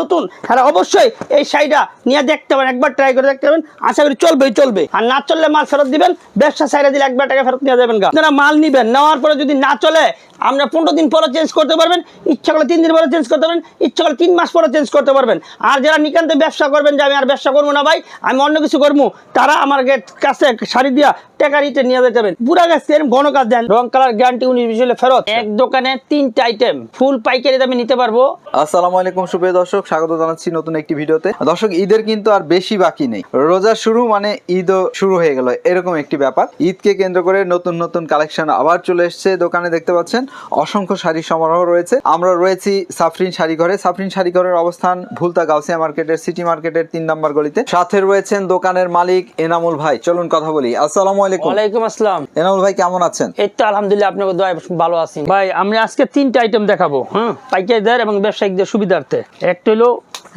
নতুন, তারা অবশ্যই এই শাড়িটা নিয়ে দেখতে পারেন, একবার ট্রাই করে দেখতে পারেন আশা করি চলবেই, চলবে আর না চললে মাল ফেরত দিবেন, ব্যবসা সাইডে দিলে একবার টাকা ফেরত নিয়ে যাবেন গা। আপনারা মাল নিবেন, নেওয়ার পরে যদি না চলে আমরা পনেরো দিন পরে চেঞ্জ করতে পারবেন, ইচ্ছা করলে তিন দিন পরে চেঞ্জ করতে পারবেন, ইচ্ছা করলে তিন মাস পরে চেঞ্জ করতে পারবেন। আর যারা নিকান্তে ব্যবসা করবেন যে আমি আর ব্যবসা করব না ভাই, আমি অন্য কিছু করব, তারা আমার কাছে শাড়ি দিয়া টাকা রিটে নিয়ে যেতে পারেন পুরা গাছ ঘন কাজ দেন। রং কালার গ্যারান্টি উনিশ ফেরত। এক দোকানে তিনটা আইটেম ফুল পাইকারি দামে নিতে পারব। আসসালামু আলাইকুম, সুপ্রিয় দর্শক, স্বাগত জানাচ্ছি নতুন একটি ভিডিওতে। দর্শক, ঈদের কিন্তু আর বেশি বাকি নেই। রোজা শুরু মানে ঈদও শুরু হয়ে গেল, এরকম একটি ব্যাপার। ঈদকে কেন্দ্র করে নতুন নতুন কালেকশন আবার চলে এসেছে। দোকানে দেখতে পাচ্ছেন অসংখ্য শাড়ির সমারোহ রয়েছে। আমরা রয়েছি সাফরিন শাড়ি ঘরে সাফরিন শাড়ি ঘরের অবস্থান ভুলতা গাউসিয়া মার্কেটের সিটি মার্কেটের তিন নম্বর গলিতে। সাথে রয়েছেন দোকানের মালিক এনামুল ভাই। চলুন কথা বলি। আসসালামু আলাইকুম। ওয়ালাইকুম আসসালাম। এনামুল ভাই কেমন আছেন? এই তো আলহামদুলিল্লাহ আপনাকে দয়া ভালো আছি। ভাই আমি আজকে তিনটা আইটেম দেখাবো হ্যাঁ? পাইকারিদের এবং ব্যবসায়িকদের সুবিধার্থে। একটা হলো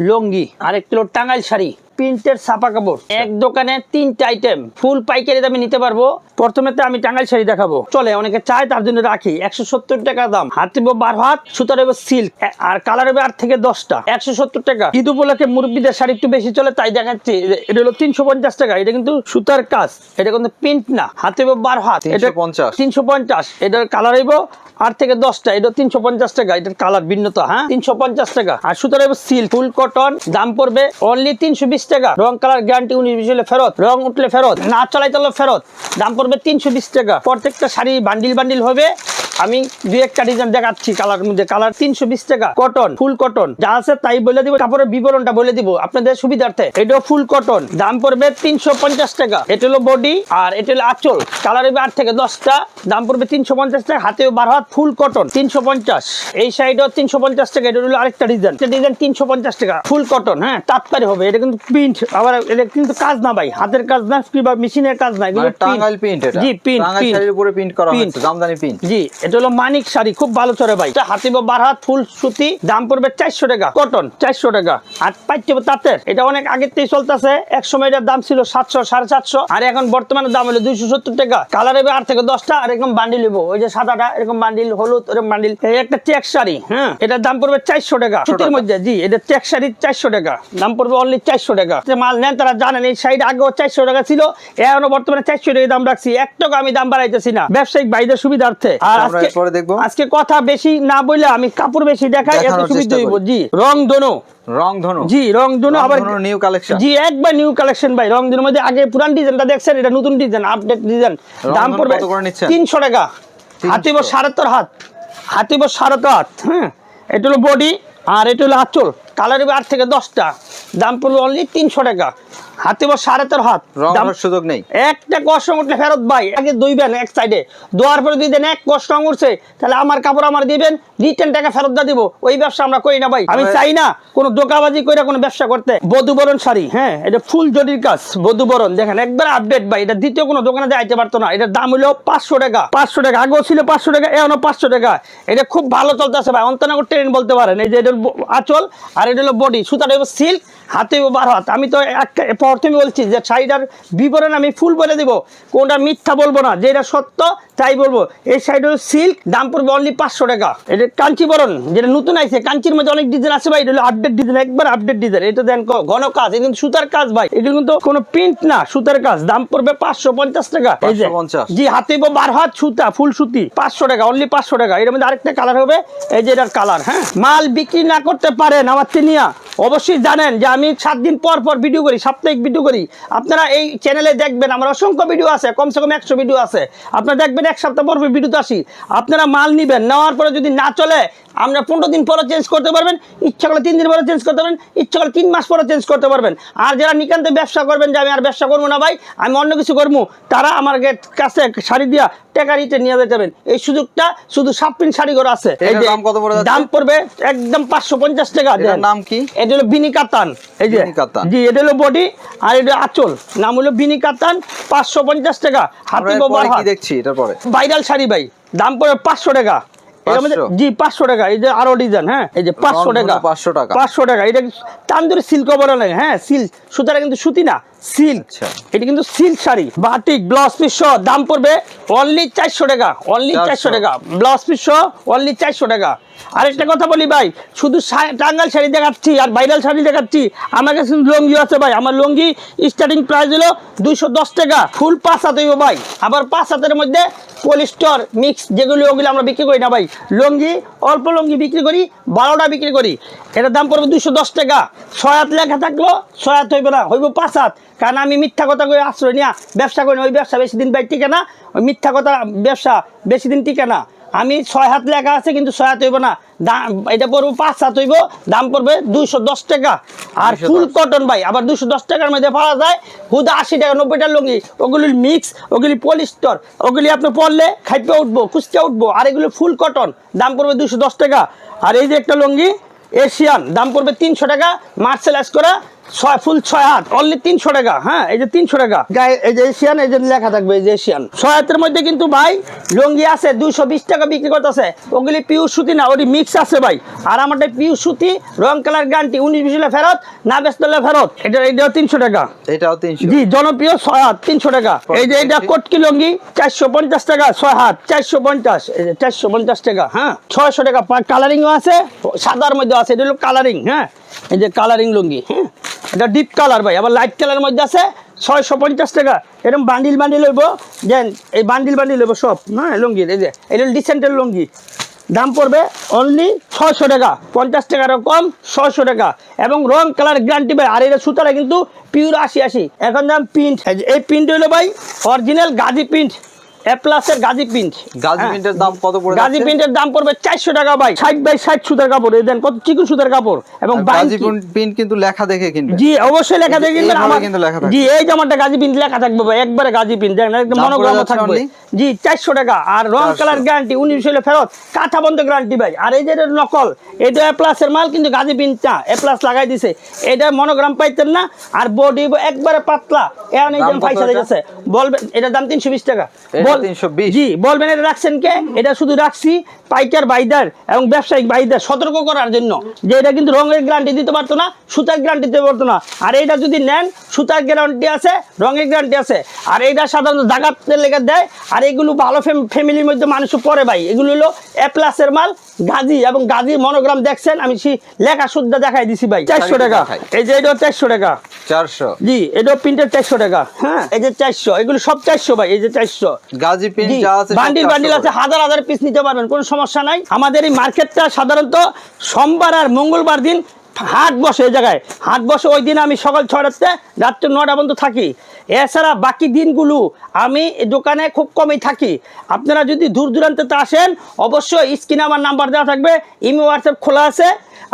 লঙ্গি আর একটা হলো টাঙ্গাইল শাড়ি। প্রিন্টের ছাপা কাপড়। এক দোকানে তিনটা আইটেম ফুল পাইকারি দামে নিতে পারব। প্রথমে তো আমি টাঙ্গাইল শাড়ি দেখাবো। চলে অনেকে চায় তার জন্য রাখি। একশো সত্তর টাকা দাম। হাত বার হাত সুতার হবে সিল্ক আর কালার হবে আট থেকে দশটা। একশো সত্তর টাকা। ঈদ উপলক্ষে মুরব্বীদের শাড়ি একটু বেশি চলে তাই দেখাচ্ছি। এটা হলো তিনশো পঞ্চাশ টাকা। এটা কিন্তু সুতার কাজ। এটা কিন্তু প্রিন্ট না। হাতে হবে বার হাত। এটা পঞ্চাশ। তিনশো পঞ্চাশ। এটার কালার হইব আট থেকে দশটা, এটা তিনশো পঞ্চাশ টাকা, এটার কালার ভিন্নতা হ্যাঁ? তিনশো পঞ্চাশ টাকা। আর সুতরাং সিল ফুল কটন দাম পড়বে অনলি তিনশো বিশ টাকা। রং কালার গ্যারান্টি উনিশ বিশ হলে ফেরত, রং উঠলে ফেরত, না চলাই তাহলে ফেরত, দাম পড়বে তিনশো বিশ টাকা। প্রত্যেকটা শাড়ি বান্ডিল বান্ডিল হবে আমি দুই একটা ডিজাইন দেখাচ্ছি কালার মধ্যে। কালার তিনশো বিশ টাকা। কটন ফুল কটন যা আছে তাই বলে দিব কাপড়ের বিবরণটা বলে দিব। আপনাদের সুবিধার্থে। এটাও ফুল কটন দাম পড়বে তিনশো পঞ্চাশ টাকা। এটা হলো বডি আর এটা হলো আঁচল। কালার হবে আট থেকে দশটা। দাম পড়বে তিনশো পঞ্চাশ টাকা। হাতেও বারো হাত ফুল কটন তিনশো পঞ্চাশ। এই সাইডও তিনশো পঞ্চাশ টাকা। এটা হলো আরেকটা ডিজাইন একটা ডিজাইন তিনশো পঞ্চাশ টাকা। ফুল কটন হ্যাঁ তাৎকারি হবে। এটা কিন্তু প্রিন্ট আবার এটা কিন্তু কাজ না ভাই। হাতের কাজ না কিংবা মেশিনের কাজ না। এগুলো মানে প্রিন্ট জি প্রিন্ট টাঙ্গাইল উপরে প্রিন্ট করা Print। জামদানি প্রিন্ট জি এটা হলো মানিক শাড়ি খুব ভালো চলে ভাই। এটা হাত ফুল সুতি দাম পড়বে চারশো টাকা কটন চারশো টাকা। আর পাইতে তাঁতের এটা অনেক আগের থেকে চলতেছে এক সময় এটার দাম ছিল সাতশো সাড়ে সাতশো আর এখন বর্তমানে দাম হলো দুইশো সত্তর টাকা। কালার হবে আট থেকে দশটা আর এরকম বান্ডিল হইব ওই যে সাদাটা এরকম বান্ডিল হলুদ এরকম বান্ডিল। এই একটা চেক শাড়ি হ্যাঁ এটার দাম পড়বে চারশো টাকা সুতির মধ্যে জি এটা চেক শাড়ি চারশো টাকা দাম পড়বে অনলি চারশো টাকা। যে মাল নেন তারা জানেন এই শাড়িটা আগেও চারশো টাকা ছিল এখনও বর্তমানে চারশো টাকা দাম রাখছি এক টাকা আমি দাম বাড়াইতেছি না। ব্যবসায়িক ভাইদের সুবিধার্থে। আর এরপরে দেখব। আজকে কথা বেশি না বলে আমি কাপড় বেশি দেখাই এত সুবিধা হইব। জি রং দোনো রং ধনু। জি রং দোনো আবার নিউ কালেকশন জি একবার নিউ কালেকশন ভাই রং দোনোর মধ্যে। আগে পুরান ডিজাইনটা দেখছেন এটা নতুন ডিজাইন আপডেট ডিজাইন দাম পড়বে কত করে নিচ্ছেন? তিনশো টাকা। হাতিব সাড়ে হাত। হাতিব সাড়ে হাত হ্যাঁ। এটা হলো বডি আর এটা হলো আঁচল। কালার হবে আট থেকে দশটা। দাম পড়বে অনলি তিনশো টাকা। হাতিব সাড়ে তোর হাত। সুযোগ নেই। একটা কষ্ট উঠলে ফেরত ভাই আগে দইবেন এক সাইডে দোয়ার পরে দুই দেন এক কষ্ট উঠছে তাহলে আমার কাপড় আমার দিবেন রিটার্ন টাকা ফেরত দিয়ে দিব। ওই ব্যবসা আমরা করি না ভাই। আমি চাই না কোনো দোকাবাজি করে কোনো ব্যবসা করতে। বধুবরণ শাড়ি হ্যাঁ এটা ফুল জরির কাজ বধুবরণ। দেখেন একবার আপডেট ভাই এটা দ্বিতীয় কোনো দোকানে যাইতে পারতো না। এটার দাম হলো পাঁচশো টাকা পাঁচশো টাকা। আগেও ছিল পাঁচশো টাকা এখনও পাঁচশো টাকা। এটা খুব ভালো চলতেছে ভাই অন্তনগর ট্রেন বলতে পারেন। এই যে এটা আচল আর এটা হলো বডি সুতাটা হলো সিল্ক হাতে বার হাত। আমি তো প্রথমে বলছি যে শাড়িটার বিবরণ আমি ফুল বলে দিব। কোনটা মিথ্যা বলব না যেটা সত্য তাই বলব। এই শাড়িটা হলো সিল্ক দাম পড়বে অনলি পাঁচশো টাকা। এটা কাঞ্চিবরণ যেটা নতুন আছে কাঞ্চির মধ্যে অনেক ডিজাইন আছে ভাই এটা হলো আপডেট ডিজাইন একবার আপডেট ডিজাইন এটা দেন ঘন কাজ এটা কিন্তু সুতার কাজ ভাই। এটা কিন্তু কোনো প্রিন্ট না সুতার কাজ। দাম পড়বে পাঁচশো পঞ্চাশ টাকা। এই যে জি হাতে বার হাত সুতা ফুল সুতি। পাঁচশো টাকা অনলি পাঁচশো টাকা। এর মধ্যে আরেকটা কালার হবে এই যে এটার কালার হ্যাঁ? মাল বিক্রি না করতে পারেন আমার চিনিয়া অবশ্যই জানেন যে আমি সাত দিন পর পর ভিডিও করি সাপ্তাহিক ভিডিও করি। আপনারা এই চ্যানেলে দেখবেন আমার অসংখ্য ভিডিও আছে কমসে কম একশো ভিডিও আছে। আপনারা দেখবেন এক সপ্তাহ পর পর ভিডিওতে আসি। আপনারা মাল নিবেন নেওয়ার পরে যদি না চলে আমরা পনেরো দিন পরে চেঞ্জ করতে পারবেন ইচ্ছা করলে তিন দিন পরে চেঞ্জ করতে পারবেন ইচ্ছা করলে তিন মাস পরে চেঞ্জ করতে পারবেন। আর যারা নিকান্তে ব্যবসা করবেন যে আমি আর ব্যবসা করব না ভাই আমি অন্য কিছু করব তারা আমার কাছে শাড়ি দিয়া টাকা রিটে নিয়ে যেতে পারেন। এই সুযোগটা শুধু সাপ্পিন শাড়ি ঘর আছে দাম পড়বে একদম পাঁচশো পঞ্চাশ টাকা। নাম কি? এটা হলো বিনি কাতান এই যে কাতান। জি এটা হলো বডি আর এটা আঁচল। নাম হলো বিনি কাতান পাঁচশো পঞ্চাশ টাকা। হাতি বাবা কি দেখছি? এটার পরে। ভাইরাল শাড়ি ভাই। দাম পড়ে পাঁচশো টাকা। এর মধ্যে 500? জি পাঁচশো টাকা। এই যে আরও ডিজাইন হ্যাঁ? এই যে পাঁচশো টাকা। 500 টাকা। পাঁচশো টাকা। এটা তান্দুরি সিল্ক বড় লাগে হ্যাঁ সিল্ক সুতাটা কিন্তু সুতি না। সিল্ক। আচ্ছা। এটা কিন্তু silk sari. Batik blouse piece সহ দাম পড়বে অনলি চারশো টাকা অনলি 400 চারশো টাকা। ব্লাউজ পিস সহ অনলি চারশো টাকা। আরেকটা কথা বলি ভাই শুধু টাঙ্গাইল শাড়ি দেখাচ্ছি আর ভাইরাল শাড়ি দেখাচ্ছি। আমার কাছে লুঙ্গি আছে ভাই। আমার লুঙ্গি স্টার্টিং প্রাইস হলো দুইশো দশ টাকা। ফুল পাঁচ হাত হইব ভাই। আবার পাঁচ হাতের মধ্যে পলিস্টর মিক্স যেগুলো ওগুলো আমরা বিক্রি করি না ভাই। লুঙ্গি অল্প লুঙ্গি বিক্রি করি, বারোটা বিক্রি করি। এটার দাম পড়বে দুশো দশ টাকা। ছয় হাত লেখা থাকল, ছয় হাত হইবে না, হইব পাঁচ হাত। কারণ আমি মিথ্যা কথা করে আশ্রয় নিয়ে ব্যবসা করি ওই ব্যবসা বেশি দিন ভাই টিকে না, ওই মিথ্যা কথা ব্যবসা বেশি দিন টিকে না। আমি ছয় হাত লেখা আছে কিন্তু ছয় হাত হইব না। এটা পড়ব পাঁচ হাত হইব দাম পড়বে দুইশো দশ টাকা। আর ফুল কটন ভাই আবার দুশো দশ টাকার মধ্যে পাওয়া যায় হুদা আশি টাকা নব্বইটা লুঙ্গি। ওগুলি মিক্স ওগুলি পলিস্টর ওগুলি আপনি পড়লে খাইপে উঠবো কুচকে উঠবো। আর এগুলো ফুল কটন দাম পড়বে দুশো দশ টাকা। আর এই যে একটা লুঙ্গি এশিয়ান দাম পড়বে তিনশো টাকা। মার্শাল মার্সেলাইজ করা ছয় ফুল ছয় হাত অনলি তিনশো টাকা হ্যাঁ এই যে তিনশো টাকা। গায়ে এই যে এশিয়ান এই যে লেখা থাকবে এই যে এশিয়ান। ছয় হাতের মধ্যে কিন্তু ভাই লুঙ্গি আছে দুইশো বিশ টাকা বিক্রি করতেছে। ওগুলি পিউর সুতি না ওটি মিক্স আছে ভাই। আর আমারটা পিউর সুতি রং কালার গ্যারান্টি উনিশ ফেরত না ফেরত। এটা এটাও তিনশো টাকা। এটাও তিনশো জি জনপ্রিয় ছয় হাত তিনশো টাকা। এই যে এটা কটকি লঙ্গি চারশো পঞ্চাশ টাকা ছয় হাত চারশো পঞ্চাশ এই যে চারশো পঞ্চাশ টাকা হ্যাঁ। ছয়শো টাকা কালারিংও আছে সাদার মধ্যে আছে এটা হলো কালারিং হ্যাঁ। এই যে কালারিং লুঙ্গি হ্যাঁ। এটা ডিপ কালার ভাই, আবার লাইট কালারের মধ্যে আছে ছয়শো পঞ্চাশ টাকা। এরকম বান্ডিল বান্ডিল হইব, দেন এই বান্ডিল বান্ডিল হইব সব হ্যাঁ লুঙ্গির এই যে এটা ডিসেন্টের লুঙ্গি। দাম পড়বে অনলি ছয়শো টাকা, পঞ্চাশ টাকারও কম, ছয়শো টাকা। এবং রং কালার গ্যারান্টি ভাই, আর এটা সুতারা কিন্তু পিওর আশি আশি। এখন দাম প্রিন্ট এই প্রিন্ট হলো ভাই অরিজিনাল গাজি প্রিন্ট এ গাজি প্রিন্ট গাজি প্রিন্টের দাম কত পড়ে গাজি প্রিন্টের দাম পড়বে চারশো টাকা ভাই ষাট বাই ষাট সুতার কাপড়। এই দেন কত চিকন সুতার কাপড়। এবং গাজি প্রিন্ট কিন্তু লেখা দেখে কিনবে। জি অবশ্যই লেখা দেখে কিনবেন। আমার কিন্তু লেখা থাকবে। জি এই জামাটা গাজি প্রিন্ট লেখা থাকবে ভাই একবারে গাজি প্রিন্ট দেখেন একদম দাম পড়ে মনোগ্রামও যাচ্ছে থাকবে। জি চারশো টাকা। আর রং কালার গ্যারান্টি উনিশ হলে ফেরত। কাঁথা বন্ধ গ্যারান্টি ভাই। আর এই যে নকল এটা মাল কিন্তু গাজি প্রিন্ট না এ লাগাই দিছে। এটা মনোগ্রাম পাইতেন না আর বডি একবারে পাতলা। এখন এই দাম এটা? গেছে বলবেন এটার দাম তিনশো বিশ টাকা। বল- 320 বলবেন এটা রাখছেন কে? এটা শুধু রাখছি পাইকার বাইদার এবং ব্যবসায়িক বাইদার সতর্ক করার জন্য। যে এটা কিন্তু রঙের গ্যারান্টি দিতে পারতো না, সুতার গ্যারান্টি দিতে পারতো না। আর এটা যদি নেন, সুতার গ্যারান্টি আছে, রঙের গ্যারান্টি আছে। আর এটা সাধারণত জাগাতের লেগে দেয়। আর এগুলো ভালো ফ্যামিলির মধ্যে মানুষ পরে ভাই। এগুলো হলো এ প্লাসের মাল গাজী এবং গাজী মনোগ্রাম দেখছেন? আমি লেখা শুদ্ধ দেখাই দিছি ভাই। চারশো টাকা। এই যে এটা চারশো টাকা। চারশো। জি এটা প্রিন্টের চারশো টাকা। হ্যাঁ এই যে চারশো এগুলো সব চারশো ভাই এই যে চারশো। গাজি প্রিন্ট বান্ডিল বান্ডিল আছে হাজার হাজার পিস নিতে পারবেন কোনো সমস্যা নাই। আমাদের এই মার্কেটটা সাধারণত সোমবার আর মঙ্গলবার দিন হাট বসে এই জায়গায়। হাট বসে ওই দিন আমি সকাল ছটাতে রাত্রে নটা পর্যন্ত থাকি। এছাড়া বাকি দিনগুলো আমি দোকানে খুব কমই থাকি। আপনারা যদি দূর দূরান্তে আসেন, অবশ্যই স্ক্রিনে আমার নাম্বার দেওয়া থাকবে, ইমো, হোয়াটসঅ্যাপ খোলা আছে।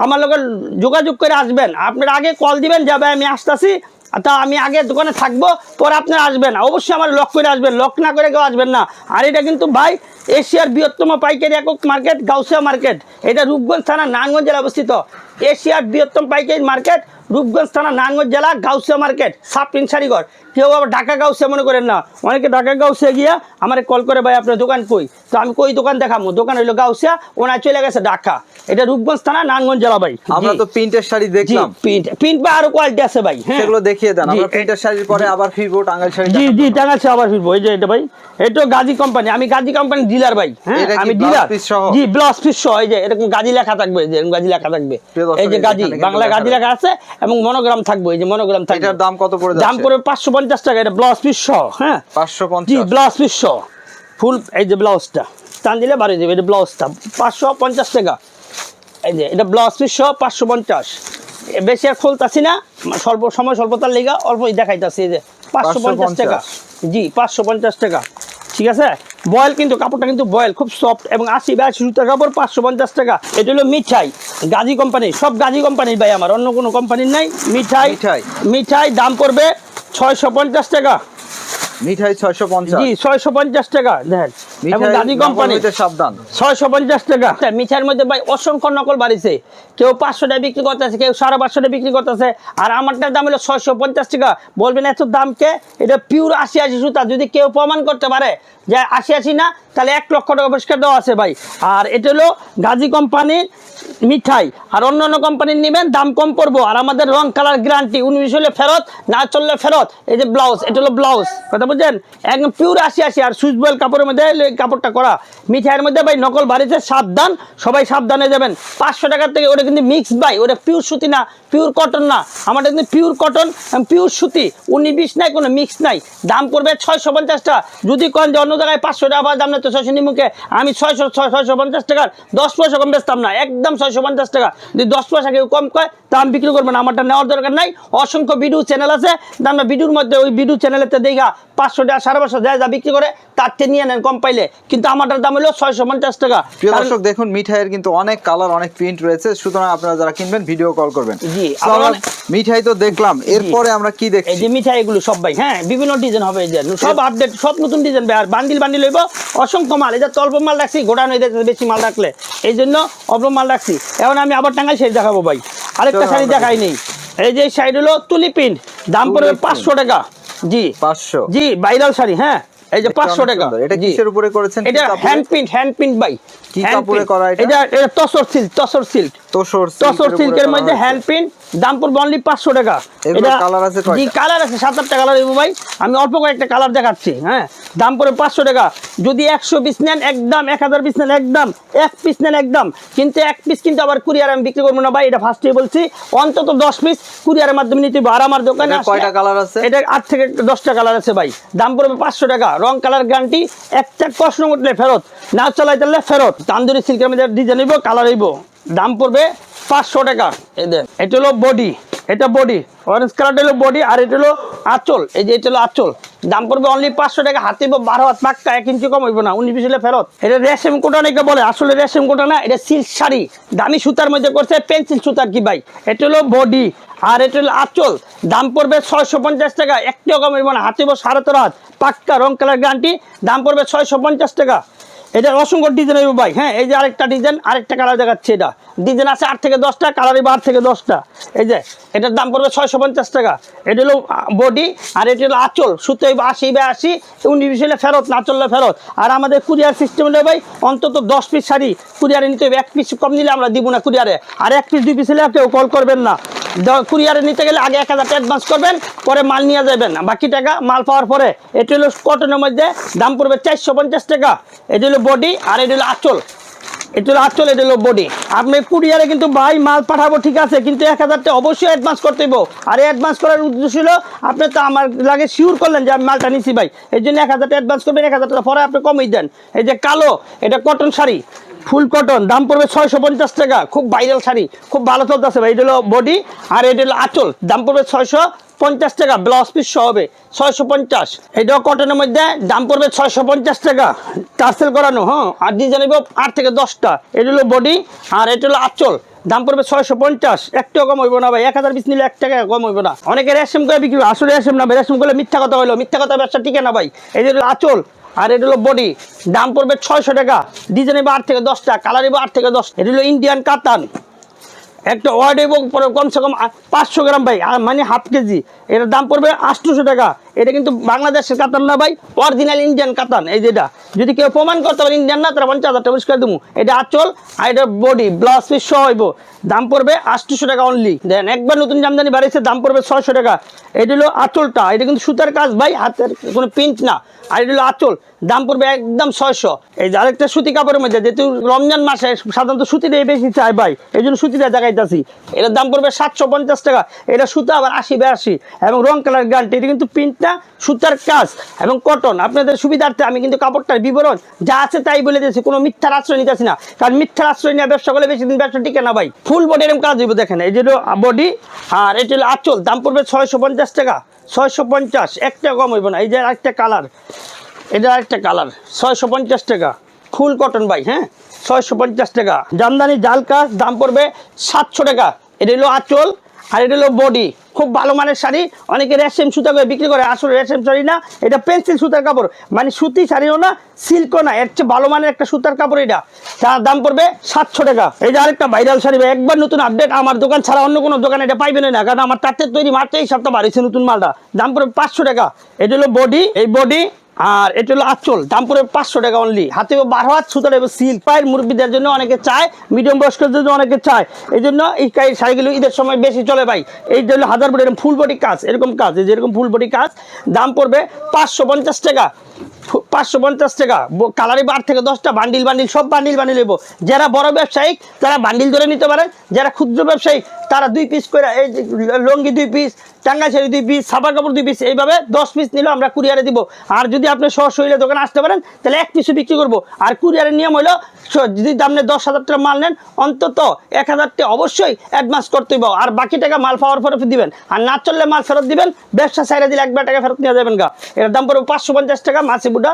আমার লোকের যোগাযোগ করে আসবেন। আপনারা আগে কল দিবেন যাবে আমি আসতেছি তা আমি আগে দোকানে থাকব, পরে আপনারা আসবেন। অবশ্যই আমার লক করে আসবেন, লক না করে কেউ আসবেন না। আর এটা কিন্তু ভাই এশিয়ার বৃহত্তম পাইকারি একক মার্কেট, গাউসিয়া মার্কেট। এটা রূপগঞ্জ থানা নারায়ণগঞ্জ জেলা অবস্থিত। এশিয়ার বৃহত্তম পাইকারি মার্কেট, রূপগঞ্জ থানা নারায়ণগঞ্জ জেলা, গাউসিয়া মার্কেট সাব সারিঘর কেউ আবার ঢাকা গাউসিয়া মনে করেন না। অনেকে ঢাকা গাউসিয়া গিয়া আমার কল করে ভাই আপনার দোকান কই? তো আমি কই দোকান দেখাবো দোকান হইল গাউসিয়া ওনার চলে গেছে ঢাকা। এটা রূপগঞ্জ থানা নারায়ণগঞ্জ জেলা ভাই আমরা তো প্রিন্টের শাড়ি দেখলাম। প্রিন্ট প্রিন্ট বা আরও কোয়ালিটি আছে ভাই হ্যাঁ। সেগুলো দেখিয়ে দেন। আমরা প্রিন্টের শাড়ির পরে আবার ফিরবো টাঙ্গাইল শাড়ি জি জি টাঙ্গাছে আবার ফিরবো। এই যে এটা ভাই এটা গাজী কোম্পানি আমি গাজী কোম্পানি ডিলার ভাই হ্যাঁ। আমি ডিলার জি ব্লাউজ পিস সহ। এই যে এরকম গাজী লেখা থাকবে এই যে এরকম গাজী লেখা থাকবে। এই যে গাজী বাংলা গাজী লেখা আছে এবং মনোগ্রাম থাকবে এই যে মনোগ্রাম থাকবে। এটার দাম কত পড়ে দাম পড়বে পাঁচশো পঞ্চাশ টাকা এটা ব্লাউজ পিস সহ হ্যাঁ? পাঁচশো জি পঞ্চাশ ব্লাউজ পিস সহ। ফুল এই যে ব্লাউজটা টান দিলে বাড়িয়ে দেবে এটা ব্লাউজটা পাঁচশো পঞ্চাশ টাকা। এই যে এটা ব্লাউজ পিস সহ পাঁচশো পঞ্চাশ। বেশি আর খুলতাছি না স্বল্প সময় স্বল্পতার লেগা অল্পই দেখাইতাছি এই যে পাঁচশো পঞ্চাশ টাকা। জি পাঁচশো পঞ্চাশ টাকা। ঠিক আছে? বয়েল কিন্তু কাপড়টা কিন্তু বয়েল খুব সফট এবং আশি বা সুতার কাপড় পাঁচশো পঞ্চাশ টাকা। এটা হলো মিঠাই গাজী কোম্পানি সব গাজী কোম্পানির ভাই আমার অন্য কোনো কোম্পানির নাই। মিঠাই মিঠাই। মিঠাই দাম পড়বে ছয়শো পঞ্চাশ টাকা। মিঠাই ছয়শো পঞ্চাশ। জি ছয়শো পঞ্চাশ টাকা দেখেন। এবং মিঠাই কোম্পানি সাবধান। ছয়শো পঞ্চাশ টাকা। আচ্ছা, মধ্যে ভাই অসংখ্য নকল বাড়িছে। কেউ পাঁচশো টাকা বিক্রি করতেছে কেউ সাড়ে পাঁচশো টাকা বিক্রি করতেছে আর আমারটার দাম হলো ছয়শো পঞ্চাশ টাকা। বলবেন এত দাম এটা পিওর আশি আশি সুতা। যদি কেউ প্রমাণ করতে পারে যে আশি আশি না তাহলে এক লক্ষ টাকা পুরস্কার দেওয়া আছে ভাই। আর এটা হলো গাজী কোম্পানির মিঠাই। আর অন্য অন্য কোম্পানির নেবেন দাম কম পড়ব। আর আমাদের রং কালার গ্যারান্টি উনিশ হলে ফেরত না চললে ফেরত। এই যে ব্লাউজ এটা হলো ব্লাউজ। কথা বুঝছেন? একদম পিওর আশি আশি। আর সুইচ বয়েল কাপড়ের মধ্যে এই কাপড়টা করা। মিঠাইয়ের মধ্যে ভাই নকল বাড়িতে সাবধান, সবাই সাবধানে যাবেন। পাঁচশো টাকার থেকে ওটা কিন্তু মিক্স ভাই, ওটা পিওর সুতি না পিওর কটন না। আমাদের কিন্তু পিওর কটন পিওর সুতি। উনি বিশ নাই, কোনো মিক্স নাই। দাম পড়বে ছয়শো পঞ্চাশ টাকা যদি কোন যে অন্য জায়গায় পাঁচশো টাকা দাম না তো ছয়শো নিমুখে আমি ছয়শো ছয়শো পঞ্চাশ টাকার দশ পয়সা কম বেচতাম না। একদম ছয়শো পঞ্চাশ টাকা। যদি দশ পয়সা কেউ কম কয় তা আমি বিক্রি করব না। আমারটা নেওয়ার দরকার নাই। অসংখ্য ভিডিও চ্যানেল আছে। আমরা ভিডিওর মধ্যে ওই ভিডিও চ্যানেলেতে দেখা, পাঁচশো টাকা, সাড়ে পাঁচশো যা যা বিক্রি করে, তার থেকে নিয়ে নেন, কম কিন্তু আমারটার দাম হলো ছয়শো পঞ্চাশ টাকা। প্রিয় দর্শক দেখুন মিঠাইয়ের কিন্তু অনেক কালার অনেক প্রিন্ট রয়েছে। সুতরাং আপনারা যারা কিনবেন ভিডিও কল করবেন। জি, মিঠাই তো দেখলাম। এরপরে আমরা কি এই দেখছি যে মিঠাই এগুলো সব ভাই হ্যাঁ বিভিন্ন ডিজাইন হবে এই যে। সব আপডেট সব নতুন ডিজাইন আর বান্ডিল বান্ডিল হইব অসংখ্য মাল। এই যে অল্প মাল রাখছি গোডাউন হয়ে যাচ্ছে বেশি মাল রাখলে। এই জন্য অল্প মাল রাখছি। এখন আমি আবার টাঙ্গাই শাড়ি দেখাবো ভাই। আরেকটা শাড়ি দেখাই নেই। এই যে শাড়ি হলো তুলি প্রিন্ট দাম পড়বে পাঁচশো টাকা। জি। পাঁচশো। জি বাইরাল শাড়ি হ্যাঁ। এই যে পাঁচশো অনেক টাকা এটা। কিসের উপরে করেছেন এটা? হ্যান্ড প্রিন্ট হ্যান্ড প্রিন্ট ভাই কি কাপড়ে করা? এটা এটা তসর সিল্ক তসর সিল্ক তোসর তসর সিল্কের মধ্যে হ্যান্ড প্রিন্ট দাম পড়বে অনলি পাঁচশো টাকা। এগুলোর colour আছে জি কালার আছে সাত আটটা কালার দেবো ভাই আমি অল্প কয়েকটা কালার দেখাচ্ছি হ্যাঁ? দাম পড়বে পাঁচশো টাকা। যদি একশো পিস নেন একদম এক হাজার পিস নেন একদম এক পিস নেন একদম। কিন্তু এক পিস কিন্তু আবার কুরিয়ার আমি বিক্রি করব না ভাই এটা ফার্স্টে বলছি। অন্তত দশ পিস কুরিয়ারের মাধ্যমে নিতে হবে। আর আমার দোকানে এটা কয়টা colour আছে? এটা আট থেকে দশটা কালার আছে ভাই। দাম পড়বে পাঁচশো টাকা। রং কালার গ্যারান্টি একটা প্রশ্ন করলে ফেরত না চালাই তাহলে ফেরত। তান্দুরি সিল্কের মধ্যে ডিজাইন হইব কালার হইব। দাম পড়বে পাঁচশো টাকা। এই দেন, এটা হলো বডি এটা বডি অরেঞ্জ কালারটা হলো বডি আর এটা হলো আঁচল। এই যে এটা হলো আঁচল। দাম পড়বে অনলি পাঁচশো টাকা, হাতে বারো হাত পাক্কা, এক ইঞ্চি কম হইব না, উনিশ বিশ ফেরত। এটা রেশম কোটা নাকি বলে? আসলে রেশম কোটা না, এটা সিল্ক শাড়ি। দামি সুতার মধ্যে করছে পেন্সিল সুতার কি ভাই? এটা হলো বডি আর এটা হলো আঁচল। দাম পড়বে ছয়শো পঞ্চাশ টাকা একটিও কম হইব না, হাতে সাড়ে তেরো হাত, পাক্কা রং কালার গ্যারান্টি দাম পড়বে ছয়শো পঞ্চাশ টাকা। এটা অসংখ্য ডিজাইন হবে ভাই। হ্যাঁ এই যে আরেকটা ডিজাইন আরেকটা কালার দেখাচ্ছে এটা। ডিজাইন আছে আট থেকে দশটা কালার আট থেকে দশটা। এই যে, এটার দাম পড়বে ছয়শো পঞ্চাশ টাকা। এটা হলো বডি আর এটা হলো আঁচল। সুতো হইব আশি বা আশি উনিশ হলে ফেরত, না চললে ফেরত। আর আমাদের কুরিয়ার সিস্টেম হলে ভাই, অন্তত দশ পিস শাড়ি। কুরিয়ারে নিতে হবে, এক পিস কম নিলে আমরা দিব না কুরিয়ারে আর এক পিস দুই পিস হলে কেউ কল করবেন না। কুরিয়ারে নিতে গেলে আগে এক হাজার অ্যাডভান্স করবেন, পরে মাল নিয়ে যাবেন। বাকি টাকা মাল পাওয়ার পরে, এটা হলো কটনের মধ্যে দাম পড়বে চারশো পঞ্চাশ টাকা। এটা হলো বডি আর এটা হলো আঁচল। এটা হলো হলো বডি আপনি কুরিয়ারে কিন্তু ভাই মাল পাঠাবো, ঠিক আছে, কিন্তু এক হাজারটা অবশ্যই অ্যাডভান্স করতে হইব। আর অ্যাডভান্স করার উদ্দেশ্য হলো, আপনি তো আমার লাগে শিওর করলেন যে আমি মালটা নিছি ভাই। এই জন্য এক হাজারটা অ্যাডভান্স করবেন, এক হাজার টাকা পরে আপনি কমই দেন। এই যে কালো, এটা কটন শাড়ি। ফুল কটন, দাম পড়বে ছয়শো পঞ্চাশ টাকা। খুব ভাইরাল শাড়ি, খুব ভালো চলতেছে ভাই। এটা হলো বডি আর এটা হলো আঁচল, দাম পড়বে ছয়শো পঞ্চাশ টাকা। ব্লাউজ পিস সহ হবে ছয়শো পঞ্চাশ। এটাও কটনের মধ্যে, দাম পড়বে ছয়শো পঞ্চাশ টাকা। টার্সেল করানো হ্যাঁ? আর ডিজাইন হবে আট থেকে দশটা। এটা হলো বডি আর এটা হলো আঁচল, দাম পড়বে ছয়শো পঞ্চাশ। একটাও কম হইব না ভাই, এক হাজার পিস নিলে এক টাকা কম হইব না। অনেকে রেশম করে বিক্রি করে। আসলে রেশম না রেশম করলে মিথ্যা কথা হইল, মিথ্যা কথা ব্যবসা টিকে না ভাই। এই যে হলো আঁচল আর এটা হলো বডি দাম পড়বে ছয়শো টাকা। ডিজাইন এবার আট থেকে দশটা কালার এবার আট থেকে দশ এটা হলো ইন্ডিয়ান কাতান একটা ওয়ার্ড এবং কমসে কম পাঁচশো গ্রাম ভাই মানে হাফ কেজি। এটার দাম পড়বে আটশোশো টাকা। এটা কিন্তু বাংলাদেশের কাতান না ভাই অরিজিনাল ইন্ডিয়ান কাতান এই যেটা। যদি কেউ প্রমাণ করতে পারে ইন্ডিয়ান না, তারা পঞ্চাশ হাজার টাকা দেবো। এটা আচল আর এটা বডি ব্লাউজ পিস সহ হইব। দাম পড়বে আটশোশো টাকা অনলি দেন একবার নতুন জামদানি বাড়িয়েছে, দাম পড়বে ছয়শো টাকা। এটা হলো আঁচলটা। এটা কিন্তু সুতার কাজ ভাই, হাতের কোনো প্রিন্ট না। আর এটা হলো আঁচল। দাম পড়বে একদম ছয়শো। এই যে আরেকটা সুতি কাপড়ের মধ্যে, যেহেতু রমজান মাসে সাধারণত সুতিটাই বেশি চাই ভাই, এই জন্য সুতিটা দেখাইতেছি। এটার দাম পড়বে সাতশো পঞ্চাশ টাকা। এটা সুতা আবার আশি বেআশি এবং রং কালার গ্যারান্টি এটা কিন্তু প্রিন্টটা সুতার কাজ এবং কটন আপনাদের সুবিধার্থে আমি কিন্তু কাপড়টার বিবরণ যা আছে তাই বলে দিয়েছি, কোনো মিথ্যার আশ্রয় নিতেছি না কারণ মিথ্যার আশ্রয় নিয়ে ব্যবসা করলে বেশি দিন ব্যবসা টিকে না ভাই। ফুল বডি এরকম কাজ দিব দেখেন, এই যে বডি আর এটা হলো আঁচল, দাম পড়বে ছয়শো পঞ্চাশ টাকা। ছয়শো পঞ্চাশ, একটা কম হইব না, এই যে একটা কালার এটা একটা কালার ছয়শো পঞ্চাশ টাকা। ফুল কটন ভাই হ্যাঁ? ছয়শো পঞ্চাশ টাকা। জামদানি জাল কাজ দাম পড়বে সাতশো টাকা। এটা হলো আঁচল, আর এটা হলো বডি খুব ভালো মানের শাড়ি। অনেকে রেশম সুতা করে বিক্রি করে, আসলে রেশম শাড়ি না, এটা পেন্সিল সুতার কাপড়। মানে সুতি শাড়িও না, সিল্কও না, এর চেয়ে ভালো মানের একটা সুতার কাপড় এটা। তার দাম পড়বে সাতশো টাকা। এই যে আরেকটা ভাইরাল শাড়ি একবার নতুন আপডেট আমার দোকান ছাড়া অন্য কোনো দোকানে এটা পাইবেন না, কারণ আমার তাঁতের তৈরি মাত্র এই সপ্তাহ বাড়িছে নতুন মালটা। দাম পড়বে পাঁচশো টাকা। এটা হলো বডি এই বডি আর এটা হলো আচল, দাম পড়ে পাঁচশো টাকা অনলি হাতে বারো হাত সুতার এবং সিল্ক পায়ের মুরব্বীদের জন্য অনেকে চায় মিডিয়াম বয়স্কদের জন্য অনেকে চায়। এই জন্য এই শাড়িগুলো ঈদের সময় বেশি চলে ভাই। এই হলো হাজার বডি, এরকম ফুল বডি কাজ, এরকম কাজ, এই যেরকম ফুল বডি কাজ, দাম পড়বে পাঁচশো পঞ্চাশ টাকা। পাঁচশো পঞ্চাশ টাকা। কালারি বার থেকে দশটা, বান্ডিল বান্ডিল, সব বান্ডিল বান্ডিল নেব যারা বড় ব্যবসায়ী তারা বান্ডিল ধরে নিতে পারেন যারা ক্ষুদ্র ব্যবসায়ী তারা দুই পিস করে, এই লঙ্গি দুই পিস টাঙ্গা শাড়ি দুই পিস সাবার কাপড় দুই পিস এইভাবে দশ পিস নিলেও আমরা কুরিয়ারে দিব। আর যদি আপনি সশরীরে দোকানে আসতে পারেন, তাহলে এক পিসও বিক্রি করব। আর কুরিয়ারের নিয়ম হলো যদি আপনি দশ হাজার টাকা মাল নেন, অন্তত এক হাজার টাকা অবশ্যই অ্যাডভান্স করতে হবে আর বাকি টাকা মাল পাওয়ার পরে দিবেন। আর না চললে মাল ফেরত দিবেন, ব্যবসা সাইডে দিলে একবার টাকা ফেরত নিয়ে যাবেন গা। এর দাম পড়বে পাঁচশো পঞ্চাশ টাকা মাছি বুটা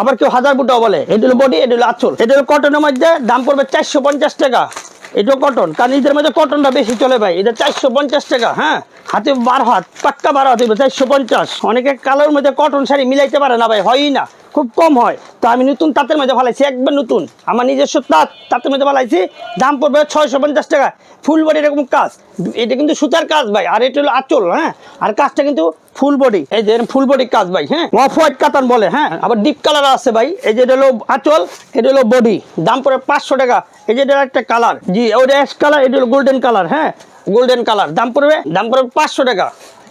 আবার কেউ হাজার বুটাও বলে। এটা হলো বডি এটা হলো আঁচল। এটা হলো কটনের মধ্যে দাম পড়বে চারশো পঞ্চাশ টাকা। এটাও কটন কারণ ঈদের মধ্যে কটনটা বেশি চলে ভাই। এটা চারশো পঞ্চাশ টাকা হ্যাঁ? হাতে বারো হাত পাক্কা বারো হাত এবার চারশো পঞ্চাশ। অনেকে কালোর মধ্যে কটন শাড়ি মিলাইতে পারে না ভাই, হয়ই না। খুব কম হয়। তো আমি নতুন তাঁতের মধ্যে ফালাইছি, একবার নতুন। আমার নিজস্ব তাঁত, তাঁতের মধ্যে ফালাইছি, দাম পড়বে ছয়শো পঞ্চাশ টাকা। ফুল বডি এরকম কাজ। এটা কিন্তু সুতার কাজ ভাই, আর এটা হলো আঁচল হ্যাঁ? আর কাজটা কিন্তু ফুল বডি। এই যে ফুল বডি কাজ ভাই হ্যাঁ? অফ হোয়াইট কাতান বলে হ্যাঁ? আবার ডিপ কালার আছে ভাই এই যে এটা হলো আঁচল এটা হলো বডি। দাম পড়ে পাঁচশো টাকা। এই যে এটা একটা কালার জি ওটা অ্যাশ কালার এটা হলো গোল্ডেন কালার হ্যাঁ? গোল্ডেন কালার দাম পড়বে দাম পড়বে পাঁচশো টাকা।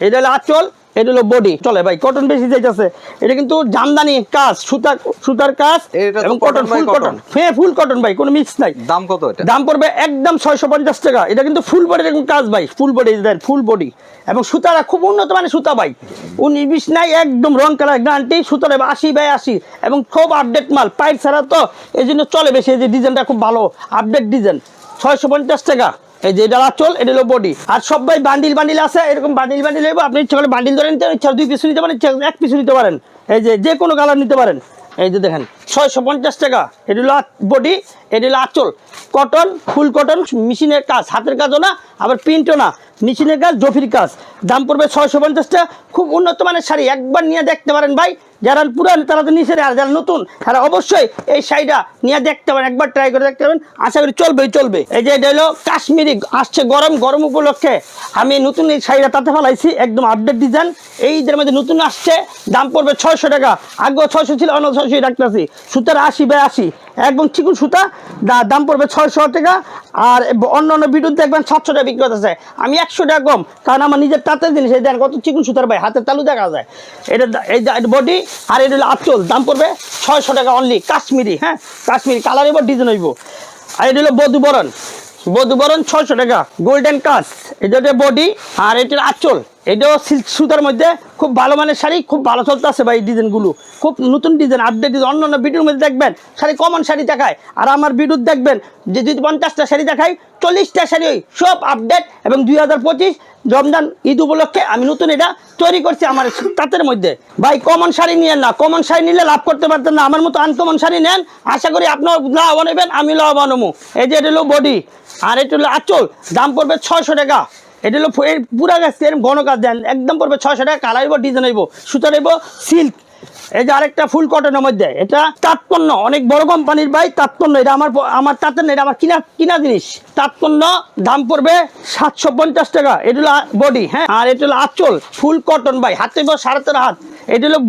এটা হলো আঁচল এটা হলো বডি চলে ভাই কটন বেশি যাইতেছে। এটা কিন্তু জামদানি কাজ সুতার সুতার কাজ এবং কটন ফুল কটন হ্যাঁ ফুল কটন ভাই কোনো মিক্স নাই। দাম কত এটা? দাম পড়বে একদম ছয়শো পঞ্চাশ টাকা। এটা কিন্তু ফুল বডি এরকম কাজ ভাই ফুল বডি দেন ফুল বডি এবং সুতারা খুব উন্নত মানে সুতা ভাই। উনিশ বিশ নাই একদম রং কালার গ্যারান্টি সুতার আশি বাই আশি। এবং খুব আপডেট মাল পাইপ ছাড়া তো এই জন্য চলে বেশি। এই যে ডিজাইনটা খুব ভালো আপডেট ডিজাইন ছয়শো পঞ্চাশ টাকা। এই যে এটা চল এটা হলো বডি আর সবাই বান্ডিল বান্ডিল আছে, এরকম বান্ডিল বান্ডিল হইব, আপনি ইচ্ছা করলে বান্ডিল ধরে নিতে ইচ্ছা দুই পিস নিতে পারেন এক পিস নিতে পারেন। এই যে যে কোনো কালার নিতে পারেন। এই যে দেখেন, ছয়শো পঞ্চাশ টাকা। এটি হলো বডি এটি হলো আচল। কটন ফুল কটন মেশিনের কাজ, হাতের কাজও না আবার প্রিন্টও না। মেশিনের কাজ, জফির কাজ। দাম পড়বে ছয়শো পঞ্চাশটা খুব উন্নত মানের শাড়ি একবার নিয়ে দেখতে পারেন ভাই। যারা পুরান, তারা তো নিচে আর যারা নতুন, তারা অবশ্যই এই শাড়িটা নিয়ে দেখতে পারেন। একবার ট্রাই করে দেখতে পারেন। আশা করি চলবেই চলবে এই যে এটা হলো কাশ্মীরি, আসছে গরম গরম উপলক্ষে। আমি নতুন এই শাড়িটা তাতে ফেলাইছি, একদম আপডেট ডিজাইন এই ঈদের মধ্যে নতুন আসছে, দাম পড়বে ছয়শো টাকা। আগেও ছয়শো ছিল অন্য ছয়শো রাখতেছি। সুতার আশি বাই আশি। একদম চিকুন সুতা। দাম পড়বে ছয়শো টাকা। আর অন্য অন্য বিদ্যুৎ দেখবেন সাতশো টাকা বিক্রি করতেছে আমি একশো টাকা কম, কারণ আমার নিজের তাঁতের জিনিস, এই দেন কত চিকুন সুতার ভাই, হাতের তালু দেখা যায়। এটা এই বডি আর এটা হলো আচল, দাম পড়বে ছয়শো টাকা অনলি কাশ্মীরি হ্যাঁ? কাশ্মীরি কালার এবার ডিজাইন হইব। আর এটা হলো বধুবরণ বধুবরণ ছয়শো টাকা গোল্ডেন কাস এটা বডি আর এটার আঁচল। এটাও সিল্ক সুতার মধ্যে খুব ভালো মানের শাড়ি, খুব ভালো চলতে আছে ভাই ডিজাইনগুলো। খুব নতুন ডিজাইন আপডেট ডিজাইন অন্য অন্য ভিডিওর মধ্যে দেখবেন, শাড়ি কমন শাড়ি দেখায়। আর আমার ভিডিও দেখবেন, যে যদি পঞ্চাশটা শাড়ি দেখাই, চল্লিশটা শাড়ি সব আপডেট এবং দুই হাজার পঁচিশ রমজান, ঈদ উপলক্ষে আমি নতুন এটা তৈরি করছি আমার তাঁতের মধ্যে। ভাই কমন শাড়ি নিয়েন না। কমন শাড়ি নিলে লাভ করতে পারতেন না। আমার মতো আনকমন শাড়ি নেন, আশা করি আপনার লাভবান হবেন আমি লাভবান হব। এই যে এটা হলো বডি আর এটা হলো আঁচল, দাম পড়বে ছয়শো টাকা। এটা হলো পুরা গাছ এরকম ঘন কাজ দেন একদম পড়বে ছয়শো টাকা, কালার হইব ডিজাইন হইব। সুতা হইব সিল্ক এই যে আরেকটা ফুল কটনের মধ্যে, এটা তাৎপন্য অনেক বড় কোম্পানির ভাই তাৎপন্য এটা আমার আমার তাঁতের এটা আমার কিনা কিনা জিনিস। তাৎপন্য দাম পড়বে সাতশো পঞ্চাশ টাকা। এটা হলো বডি হ্যাঁ? আর এটা হলো আঁচল, ফুল কটন ভাই, হাতে সাড়ে তেরো হাত। এটা হলো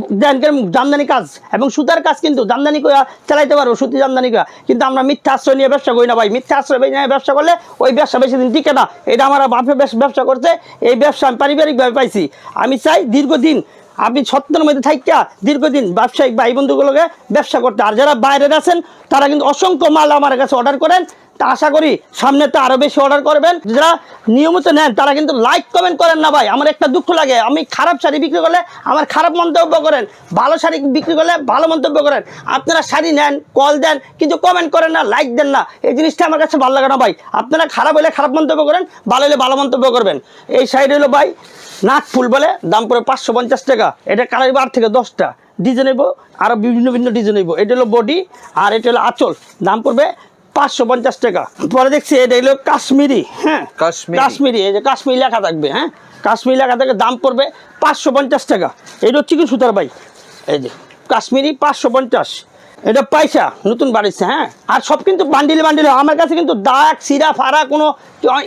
কাজ, এবং সুতার কাজ কিন্তু, জামদানি করে চালাইতে সুতি জামদানি কিন্তু আমরা মিথ্যা আশ্রয় নিয়ে ব্যবসা করি না ভাই। মিথ্যা আশ্রয় নিয়ে ব্যবসা করলে ওই ব্যবসা বেশি দিন না। এটা আমার বাপে ব্যবসা এই ব্যবসা আমি পারিবারিকভাবে পাইছি। আমি চাই দীর্ঘদিন আপনি ছত্রের মধ্যে থাকিয়া দীর্ঘদিন ব্যবসায়িক ভাই বন্ধুগুলোকে ব্যবসা করতে, আর যারা বাইরে আছেন, তারা কিন্তু অসংখ্য মাল আমার কাছে অর্ডার করেন। তা আশা করি সামনে তো আরও বেশি অর্ডার করবেন। যারা নিয়মিত নেন, তারা কিন্তু লাইক কমেন্ট করেন না ভাই। আমার একটা দুঃখ লাগে। আমি খারাপ শাড়ি বিক্রি করলে আমার খারাপ মন্তব্য করেন। ভালো শাড়ি বিক্রি করলে ভালো মন্তব্য করেন। আপনারা শাড়ি নেন, কল দেন, কিন্তু কমেন্ট করেন না লাইক দেন না। এই জিনিসটা আমার কাছে ভালো লাগে না ভাই। আপনারা খারাপ হলে খারাপ মন্তব্য করেন, ভালো হলে ভালো মন্তব্য করবেন। এই শাড়ি হলো ভাই নাক ফুল বলে, দাম পড়ে পাঁচশো পঞ্চাশ টাকা। এটা কালার বার থেকে দশটা। ডিজাইন হইব আরও বিভিন্ন বিভিন্ন ডিজাইন হইব। এটা হলো বডি আর এটা হলো আঁচল। দাম পড়বে পাঁচশো পঞ্চাশ টাকা। পরে দেখছি এটা হলো কাশ্মীরি হ্যাঁ? কাশ্মীরি। কাশ্মীরি এই যে কাশ্মীর লেখা থাকবে হ্যাঁ? কাশ্মীর লেখা থাকবে দাম পড়বে পাঁচশো পঞ্চাশ টাকা। এটা হচ্ছে কি সুতার ভাই এই যে কাশ্মীরি পাঁচশো পঞ্চাশ। এটা পয়সা, নতুন বাড়িছে হ্যাঁ? আর সব কিন্তু বান্ডিল বান্ডিল আমার কাছে কিন্তু দাগ সিরা ফাড়া, কোনো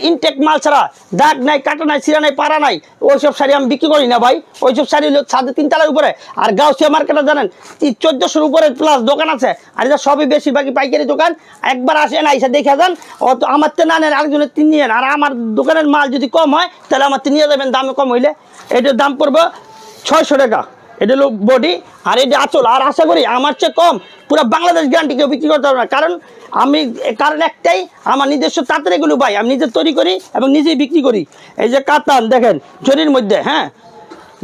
ইনটেক মাল ছাড়া দাগ নাই, কাটা নাই সিরা নাই, পাড়া নাই। ওইসব শাড়ি আমি বিক্রি করি না ভাই। ওইসব শাড়ি হলো সাড়ে তিন তালার উপরে। আর গাউসিয়া মার্কেটে জানেন চোদ্দোশোর উপরে প্লাস দোকান আছে। আর এটা সবই বেশিরভাগই পাইকারি দোকান। একবার আসেন, আইসা দেখে যান। অত আমার তো না নেন, আরেকজনের তিন নিয়েন আর আমার দোকানের মাল যদি কম হয়, তাহলে আমার তো নিয়ে যাবেন, দামে কম হইলে। এটার দাম পড়বে ছয়শো টাকা। এটা হলো বডি, আর এটা আচল। আর আশা করি আমার চেয়ে কম পুরো বাংলাদেশ গ্যারান্টি কেউ বিক্রি করতে পারবে না। কারণ আমি, কারণ একটাই, আমার নিজস্ব তাঁতের এগুলো পাই। আমি নিজে তৈরি করি এবং নিজেই বিক্রি করি। এই যে কাতান, দেখেন, জরির মধ্যে হ্যাঁ?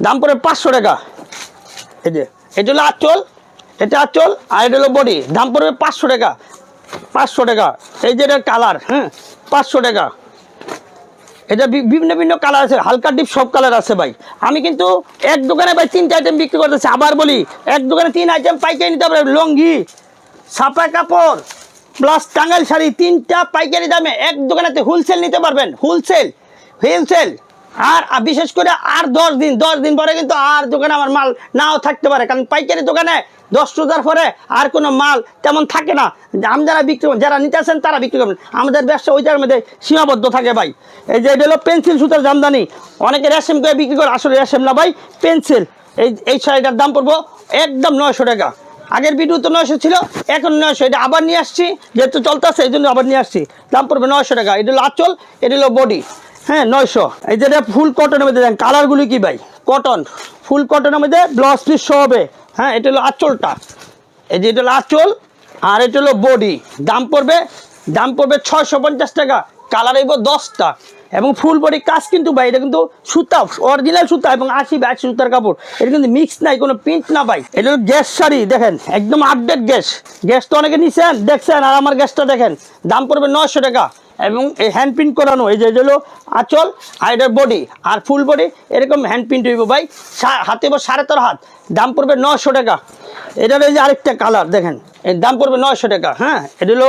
দাম পড়ে পাঁচশো টাকা। এই যে, এটা হলো আচল, এটা আচল, আর এটা হলো বডি। দাম পড়বে পাঁচশো টাকা পাঁচশো টাকা। এই যে এটার কালার হ্যাঁ? পাঁচশো টাকা। এটা বিভিন্ন বিভিন্ন কালার আছে, হালকা ডিপ সব কালার আছে ভাই। আমি কিন্তু এক দোকানে ভাই তিনটে আইটেম বিক্রি করতেছি। আবার বলি, এক দোকানে তিন আইটেম পাইকারি নিতে পারবে লঙ্গি ছাপা কাপড় প্লাস টাঙ্গাইল শাড়ি, তিনটা পাইকারি দামে এক দোকানেতে হোলসেল নিতে পারবেন। হোলসেল হোলসেল আর বিশেষ করে আর দশ দিন দশ দিন পরে কিন্তু আর দোকানে আমার মাল নাও থাকতে পারে। কারণ পাইকারি দোকানে দশ রোজার পরে আর কোনো মাল তেমন থাকে না। আমি যারা বিক্রি যারা নিতে আসেন তারা বিক্রি করবেন। আমাদের ব্যবসা ওইটার মধ্যে সীমাবদ্ধ থাকে ভাই। এই যে হলো পেন্সিল সুতার জামদানি। অনেকে রেশম করে বিক্রি করে, আসলে রেশম না ভাই পেন্সিল এই এই শাড়িটার দাম পড়ব একদম নয়শো টাকা। আগের ভিডিও তো নয়শো ছিল, এখন নয়শো। এটা আবার নিয়ে আসছি, যেহেতু চলতেছে, এই জন্য আবার নিয়ে আসছি। দাম পড়বে নয়শো টাকা। এটা হলো আঁচল, এটা হলো বডি হ্যাঁ নয়শো। এই যে ফুল কটনের মধ্যে দেন কালারগুলি কি ভাই? কটন ফুল কটনের মধ্যে ব্লাউজ পিস সহ হবে। হ্যাঁ এটা হলো আঁচলটা। এই যে এটা হলো আঁচল, আর এটা হলো বডি দাম পড়বে দাম পড়বে ছয়শো পঞ্চাশ টাকা। কালার এইব দশটা। এবং ফুল বডি কাজ কিন্তু ভাই, এটা কিন্তু সুতা অরিজিনাল সুতা এবং আশি বা আশি সুতার কাপড়। এটা কিন্তু মিক্স নাই, কোনো প্রিন্ট না ভাই। এটা গ্যাস শাড়ি, দেখেন, একদম আপডেট গ্যাস। গ্যাস তো অনেকে নিছেন, দেখছেন, আর আমার গ্যাসটা দেখেন, দাম পড়বে নয়শো টাকা। এবং এই হ্যান্ড প্রিন্ট করানো, এই যে হলো আঁচল আর বডি আর ফুল বডি এরকম হ্যান্ড প্রিন্ট হইব ভাই। হাতে বা সাড়ে তেরো হাত, দাম পড়বে নয়শো টাকা। এটার এই যে আরেকটা কালার দেখেন, এর দাম পড়বে নয়শো টাকা হ্যাঁ? এটা হলো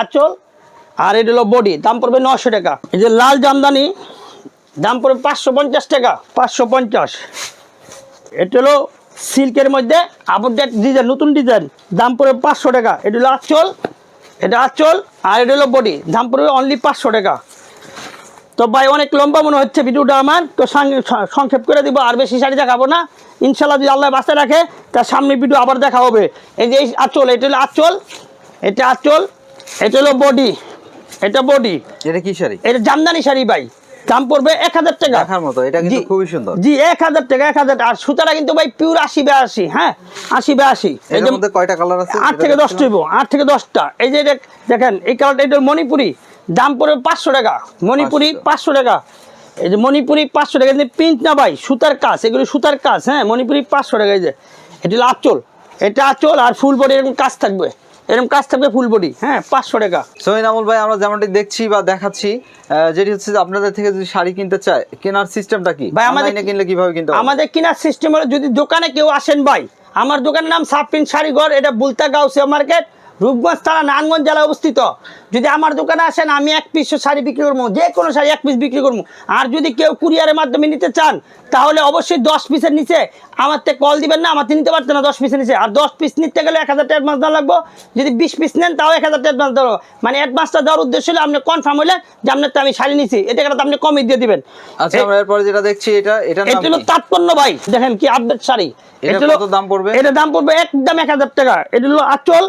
আঁচল আর এটা হলো বডি দাম পড়বে নশো টাকা। এই যে লাল জামদানি, দাম পড়বে পাঁচশো পঞ্চাশ টাকা, পাঁচশো পঞ্চাশ। এটা হলো সিল্কের মধ্যে আপডেট ডিজাইন নতুন ডিজাইন দাম পড়বে পাঁচশো টাকা। এটা হলো আঁচল, এটা আঁচল, আর এটা হলো বডি দাম পড়বে অনলি পাঁচশো টাকা। তো ভাই, অনেক লম্বা মনে হচ্ছে ভিডিওটা আমার, তো সংক্ষেপ করে দিব, আর বেশি শাড়ি দেখাবো না। ইনশাল্লাহ যদি আল্লাহ বাঁচতে রাখে, তার সামনে ভিডিও আবার দেখা হবে। এই যে আঁচল, এটা হলো আঁচল, এটা আঁচল, এটা হলো বডি এটা বডি এটা কি শাড়ি? এটা জামদানি শাড়ি ভাই। দাম পড়বে এক হাজার টাকা। দেখার মতো এটা কিন্তু খুবই সুন্দর। জি এক হাজার টাকা এক হাজার আর সুতারা কিন্তু ভাই পিওর আশি বেআশি হ্যাঁ? আশি বেআশি এই এর মধ্যে কয়টা কালার আছে? আট থেকে দশটা আট থেকে দশটা। এই যে দেখ- দেখেন এই কালারটা এটা মণিপুরি। দাম পড়বে পাঁচশো টাকা। মণিপুরি পাঁচশো। টাকা। এই যে মণিপুরি পাঁচশো টাকা। কিন্তু প্রিন্ট না ভাই সুতার কাজ। এগুলো সুতার কাজ হ্যাঁ? মণিপুরি পাঁচশো টাকা এই যে। এটা আঁচল। এটা আঁচল আর ফুল বডি এরকম কাজ থাকবে। এরকম কাজ থাকবে ফুল বডি হ্যাঁ পাঁচশো টাকা। সোহিন আমল ভাই আমরা যেমনটি দেখছি বা দেখাচ্ছি যেটি হচ্ছে আপনাদের থেকে যদি শাড়ি কিনতে চায় কেনার সিস্টেমটা কি? ভাই, আমাদের- কিনলে কীভাবে কিনতে আমাদের কেনার সিস্টেম হলো যদি দোকানে কেউ আসেন ভাই আমার দোকানের নাম সাপিন শাড়িঘর এটা বুলতা গাউসিয়া মার্কেট রূপগঞ্জ থানা নারায়ণগঞ্জ জেলায় অবস্থিত। যদি আমার দোকানে আসেন আমি এক পিস শাড়ি বিক্রি করব যে কোনো শাড়ি এক পিস বিক্রি করব। আর যদি কেউ কুরিয়ারের মাধ্যমে নিতে চান তাহলে অবশ্যই দশ পিসের নিচে আমার থেকে কল দিবেন না আমার নিতে পারতেন না দশ পিসের নিচে। আর দশ পিস নিতে গেলে এক হাজার টাকা অ্যাডভান্স দেওয়া লাগবে। যদি বিশ পিস নেন তাও এক হাজার টাকা অ্যাডভান্স দেওয়া। মানে অ্যাডভান্সটা দেওয়ার উদ্দেশ্য হলে আপনি কনফার্ম হলে যে আপনার তো আমি শাড়ি নিছি। এটা টাকাটা আপনি কমই দিয়ে দিবেন। আচ্ছা আমরা এরপরে যেটা দেখছি এটা নাম এটা হলো কি? ভাই। দেখেন কি আপডেট শাড়ি। এটা এটা কত দাম পড়বে? এটা দাম পড়বে একদম এক হাজার টাকা। এটা হলো আঁচল।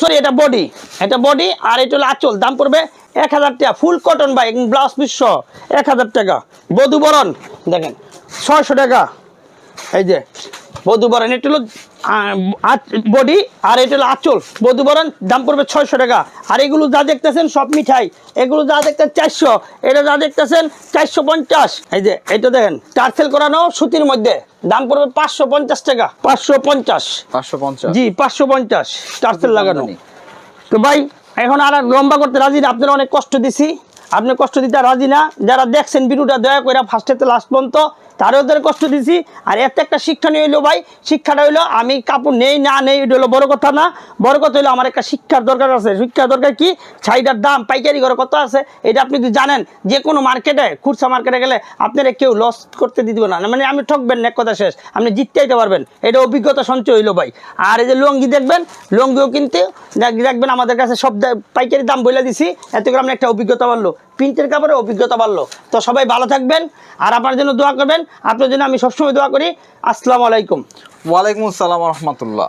সরি এটা বডি এটা বডি আর এটা হলো আঁচল। দাম পড়বে এক হাজার টাকা full cotton by blouse piece সহ। এক হাজার টাকা। বধুবরণ, দেখেন, ছয়শো টাকা। এই যে বধুবরণ এটা হলো বডি আর এটা হলো আঁচল। বধুবরণ দাম পড়বে ছয়শো টাকা। আর এগুলো যা দেখতেছেন সব মিঠাই। এগুলো যা দেখতেন চারশো। এটা যা দেখতেছেন চারশো পঞ্চাশ। এই যে এটা দেখেন টার্সেল করানো সুতির মধ্যে। দাম পড়বে পাঁচশো পঞ্চাশ টাকা। পাঁচশো পঞ্চাশ। পাঁচশো পঞ্চাশ। জি পাঁচশো পঞ্চাশ টার্সেল লাগানো। তো ভাই এখন আর লম্বা করতে রাজি না আপনারা অনেক কষ্ট দিছি। আপনি কষ্ট দিতে রাজি না। যারা দেখছেন ভিডিওটা দয়া করে ফার্স্টেতে লাস্ট পর্যন্ত তারও ওদের কষ্ট দিছি। আর এত একটা শিক্ষণীয় হইল ভাই, শিক্ষাটা হইল আমি কাপড় নেই, না নেই, এটা হলো বড় কথা না। বড় কথা হইল আমার একটা শিক্ষার দরকার আছে। শিক্ষার দরকার কি? শাড়িটার দাম, পাইকারি করে কত আছে? এটা আপনি যদি জানেন, যে কোনো মার্কেটে, খুচরা মার্কেটে গেলে আপনারা কেউ লস করতে দিতে না। মানে আমি ঠকবেন না, এক কথা শেষ। আপনি জিততে আইতে পারবেন। এটা অভিজ্ঞতা সঞ্চয় হইল ভাই। আর এই যে লঙ্গি দেখবেন, লঙ্গিও কিন্তু দেখবেন আমাদের কাছে সব পাইকারি দাম বলে দিছি, এত করে আপনার একটা অভিজ্ঞতা বাড়লো। প্রিন্টের কাপড়ে অভিজ্ঞতা বাড়লো। তো সবাই ভালো থাকবেন আর আপনার জন্য দোয়া করবেন। আপনার জন্য আমি সবসময় দোয়া করি। আসসালামু আলাইকুম। ওয়ালাইকুম আসসালাম রহমতুল্লাহ।